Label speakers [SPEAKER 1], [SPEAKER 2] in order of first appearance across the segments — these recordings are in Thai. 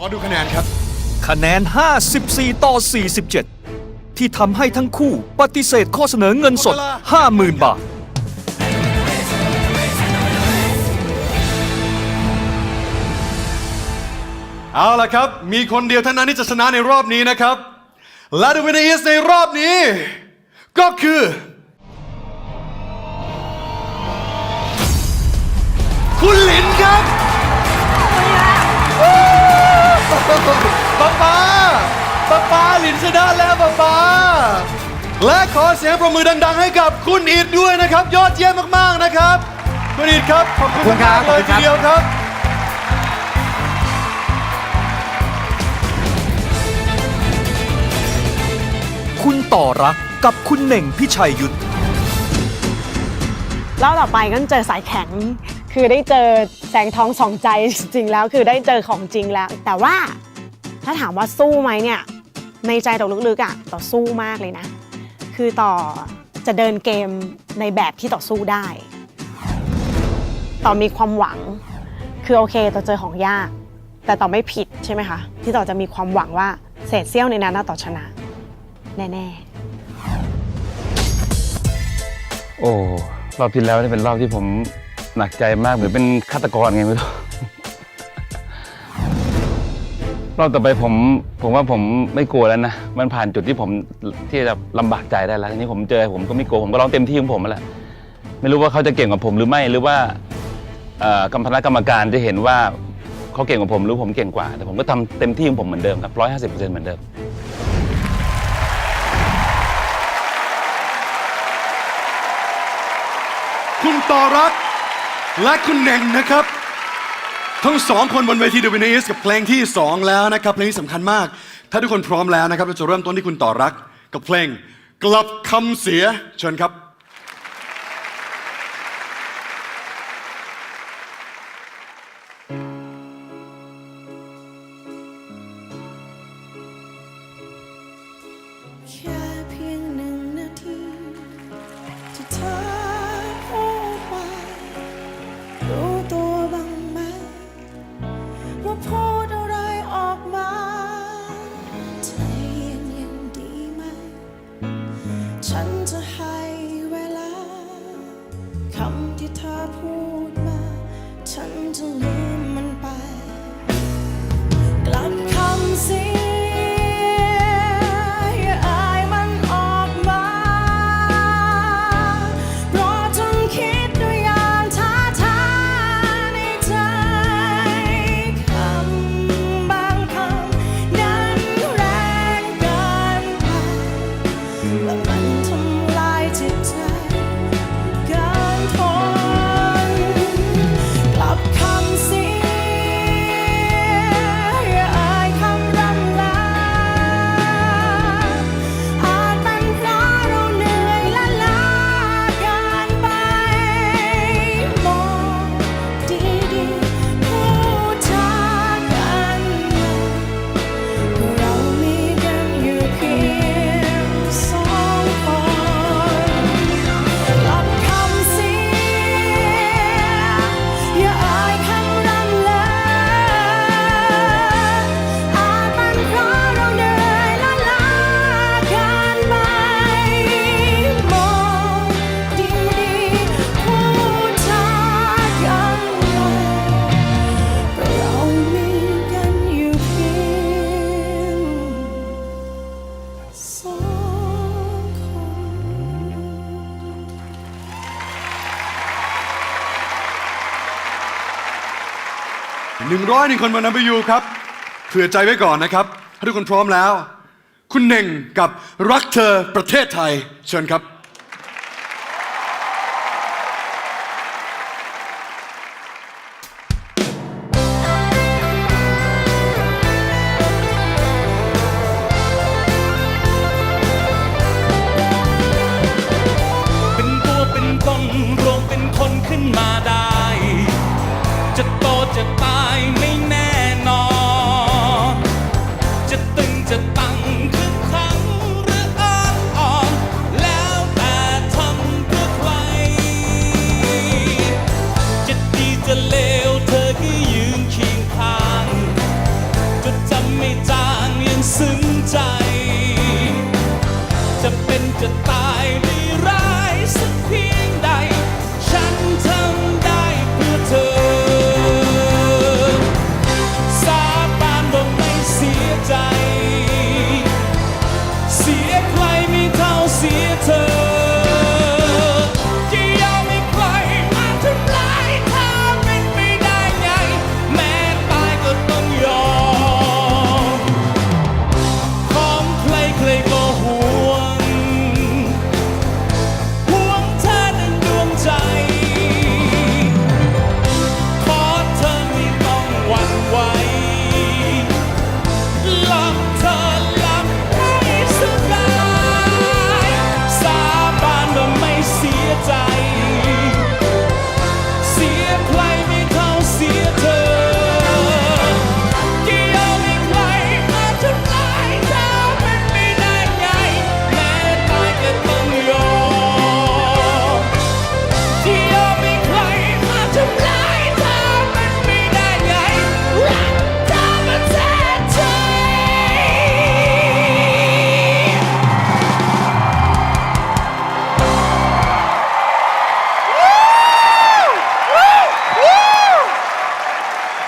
[SPEAKER 1] ขอดูคะแนนครับ
[SPEAKER 2] คะแนน 54 ต่อ 47 ที่ทำให้ทั้งคู่ปฏิเสธข้อเสนอเงินสด 50,000 บาท
[SPEAKER 1] เอาละครับ มีคนเดียวเท่านั้นที่จะชนะในรอบนี้นะครับ และ The winner is ในรอบนี้ ก็คือคุณหลินครับ ป๊าป๊าป๊าป๊าหลินชนะแล้วป๊าป๊าและขอเสียงประมือดัง ๆ ให้กับคุณอีดด้วยนะครับ ยอดเยี่ยมมากๆนะครับคุณอีดครับขอบคุณ
[SPEAKER 3] ขอบคุณครั
[SPEAKER 1] มาก
[SPEAKER 3] บ
[SPEAKER 1] ๆเลย
[SPEAKER 3] ขอบคุณครับ
[SPEAKER 1] ทีเดียวครับ
[SPEAKER 2] คุณต่อรักกับคุณเหน่งพิชัยยุทธ
[SPEAKER 4] แล้วต่อไปก็เจอสายแข็ง คือได้เจอแสงทองสองใจจริงๆแล้ว คือได้เจอของจริงแล้ว แต่ว่าถ้าถามว่าสู้ไหมเนี่ยในใจต่อลึกๆอะต่อสู้มากเลยนะ คือต่อจะเดินเกมในแบบที่ต่อสู้ได้ ต่อมีความหวัง คือโอเคต่อเจอของยาก แต่ต่อไม่ผิดใช่ไหมคะที่ต่อจะมีความหวังว่าเศษเสี้ยวในนั้นน่ะต่อชนะ แน่ๆ
[SPEAKER 3] โอ้รอบที่แล้วนี่เป็นรอบที่ผม หนักใจมากเหมือนเป็นฆาตกรไงไม่รู้รอบต่อไปผมผมว่าผมไม่กลัวแล้วนะ มันผ่านจุดที่ผมที่จะลำบากใจได้แล้วทีนี้ผมเจอผมก็ไม่กลัวผมก็ร้องเต็มที่ของผมแหละไม่รู้ว่าเขาจะเก่งกว่าผมหรือไม่หรือว่ากรรมคณะกรรมการจะเห็นว่าเขาเก่งกว่าผมหรือผมเก่งกว่า แต่ผมก็ทำเต็มที่ของผมเหมือนเดิมครับร้อยห้าสิบเปอร์เซ็นต์เหมือนเดิม
[SPEAKER 1] คุณต่อรัก และคุณเน่งนะครับ ทั้งสองคนบนเวที The Winner is กับเพลงที่ 2 แล้วนะครับ เพลงนี้สำคัญมาก ถ้าทุกคนพร้อมแล้วนะครับ เราจะเริ่มต้นที่คุณต่อรัก กับเพลงกลับคำเสียเชิญครับ
[SPEAKER 5] ร้อยในคนบนนัมเบอยูครับเผื่
[SPEAKER 1] อใจไว้ก่อนนะครับถ้าทุกคนพร้อมแล้ว คุณเน่งกับรักเธอประเทศไทย เชิญครับ
[SPEAKER 6] จะตาย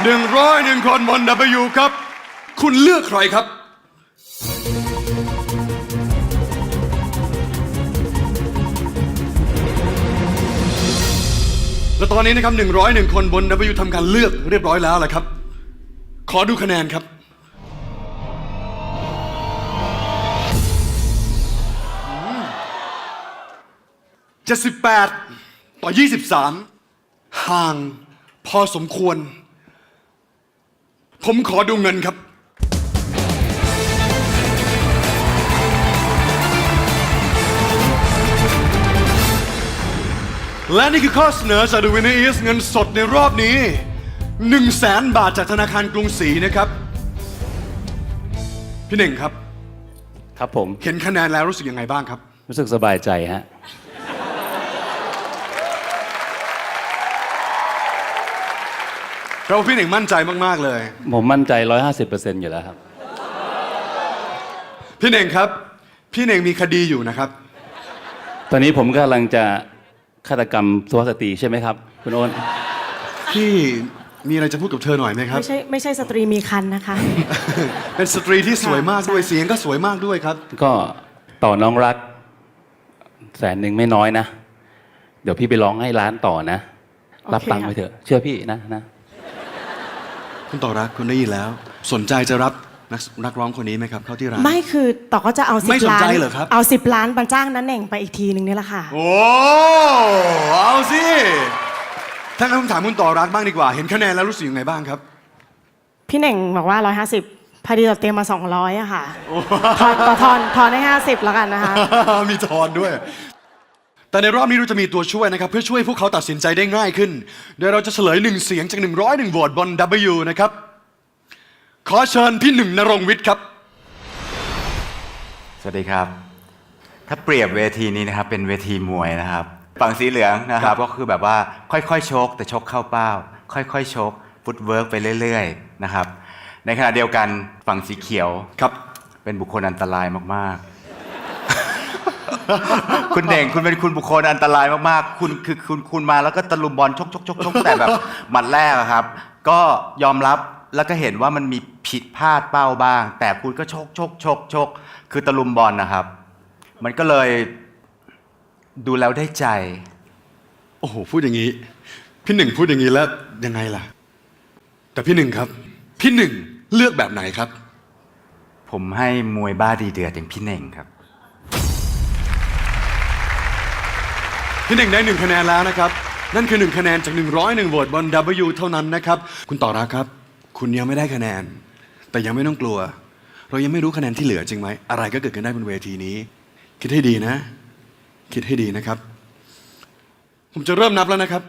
[SPEAKER 6] หนึ่
[SPEAKER 7] งร้อยหนึ่งคนบน
[SPEAKER 6] W ครับ คุณเลือกใครครับ และตอนนี้นะครับ101คนบน W ทำการเลือกเรียบร้อยแล้วแหละครับ ขอดูคะแนนครับ 78 ต่อ 23 ห่างพอสมควร ผมขอดูเงินครับ และนี่คือข้อเสนอจาก The Winner is เงินสดในรอบนี้ 1 0 0 0 0แสนบาทจากธนาคารกรุงศรีนะครับ พี่หนึ่งครับ
[SPEAKER 3] ครับผม
[SPEAKER 6] เห็นคะแนนแล้วรู้สึกยังไงบ้างครับ
[SPEAKER 3] รู้สึกสบายใจฮะ
[SPEAKER 6] เราพี่หนึ่งมั่นใจมาก ๆ เลย
[SPEAKER 3] ผมมั่นใจ 150%อยู่แล้วครับ
[SPEAKER 6] พี่หนึ่งครับ พี่หนึ่งมีคดีอยู่นะครับ
[SPEAKER 3] ตอนนี้ผมกำลังจะฆาตกรรมสุภาพสตรีใช่ไหมครับ คุณโอน
[SPEAKER 6] พี่มีอะไรจะพูดกับเธอหน่อยไหมครับ
[SPEAKER 1] ไม่ใช่ไม่ใช่สตรีมีคันนะคะ
[SPEAKER 6] เป็นสตรีที่สวยมากด้วยเสียงก็สวยมากด้วยครับ
[SPEAKER 3] ก็ต่อน้องรัก แสนหนึ่งไม่น้อยนะ เดี๋ยวพี่ไปร้องให้ร้านต่อนะ รับ
[SPEAKER 1] โอเค
[SPEAKER 3] ตังค์ไปเถอะ เชื่อพี่นะนะ
[SPEAKER 6] คุณต่อรักคุณได้ยินแล้ว สนใจจะรับนักนักร้องคนนี้ไหมครับเข้าที่ร้าน
[SPEAKER 1] ไม่คือต่อก็จะเอาสิ
[SPEAKER 6] ไม่
[SPEAKER 1] บ
[SPEAKER 6] สน
[SPEAKER 1] ล้าน
[SPEAKER 6] ใจเหรอครับ
[SPEAKER 1] เอาสิบล้านมาจ้างนั้นเองไปอีกทีหนึ่งนี่แหละค่ะ
[SPEAKER 6] โอ้เอาสิถ้างั้นผมถามคุณต่อรักบ้างดีกว่า เห็นคะแนนแล้วรู้สึกยังไงบ้างครับ
[SPEAKER 1] พี่เน่งบอกว่า 150พอดีเราเตรียมมา 200อะค่ะทอนต่อทอนทอนให้50แล้วกันนะคะ
[SPEAKER 6] มีทอนด้วย แต่ในรอบนี้เราจะมีตัวช่วยนะครับเพื่อช่วยพวกเขาตัดสินใจได้ง่ายขึ้น โดยเราจะเฉลยหนึ่งเสียงจาก 101โหวตบน W นะครับ ขอเชิญพี่หนึ่งนรงวิทย์ครับ
[SPEAKER 8] สวัสดีครับ ถ้าเปรียบเวทีนี้นะครับเป็นเวทีมวยนะครับ ฝั่งสีเหลืองนะครับก็คือแบบว่าค่อยๆชก แต่ชกเข้าเป้า ค่อยๆชกฟุตเวิร์กไปเรื่อยๆนะครับ ในขณะเดียวกันฝั่งสีเขียว
[SPEAKER 6] ครับ
[SPEAKER 8] เป็นบุคคลอันตรายมากๆ คุณเด่งคุณเป็นคุณบุคคลอันตรายมากๆ คุณคือคุณคุณมาแล้วก็ตะลุมบอลชกชกชกชกแต่แบบหมัดแรกอะครับ ก็ยอมรับแล้วก็เห็นว่ามันมีผิดพลาดเป้าบ้าง แต่คุณก็ชกชกชกชกคือตะลุมบอลนะครับ มันก็เลยดูแล้วได้ใจ
[SPEAKER 6] โอ้โหพูดอย่างนี้ พี่หนึ่งพูดอย่างนี้แล้วยังไงล่ะ แต่พี่หนึ่งครับ พี่หนึ่งเลือกแบบไหนครับ
[SPEAKER 8] ผมให้มวยบ้าดีเดือดอย่างพี่เน่งครับ
[SPEAKER 6] พี่หนึ่งได้หนึ่งคะแนนแล้วนะครับ นั่นคือหนึ่งคะแนนจาก 101โหวตบน W เท่านั้นนะครับ คุณต่อรักครับ คุณยังไม่ได้คะแนน แต่ยังไม่ต้องกลัว เรายังไม่รู้คะแนนที่เหลือจริงไหม อะไรก็เกิดขึ้นได้บนเวทีนี้ คิดให้ดีนะ คิดให้ดีนะครับ ผมจะเริ่มนับแล้วนะครับ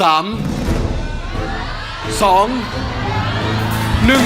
[SPEAKER 6] สามสองหนึ่ง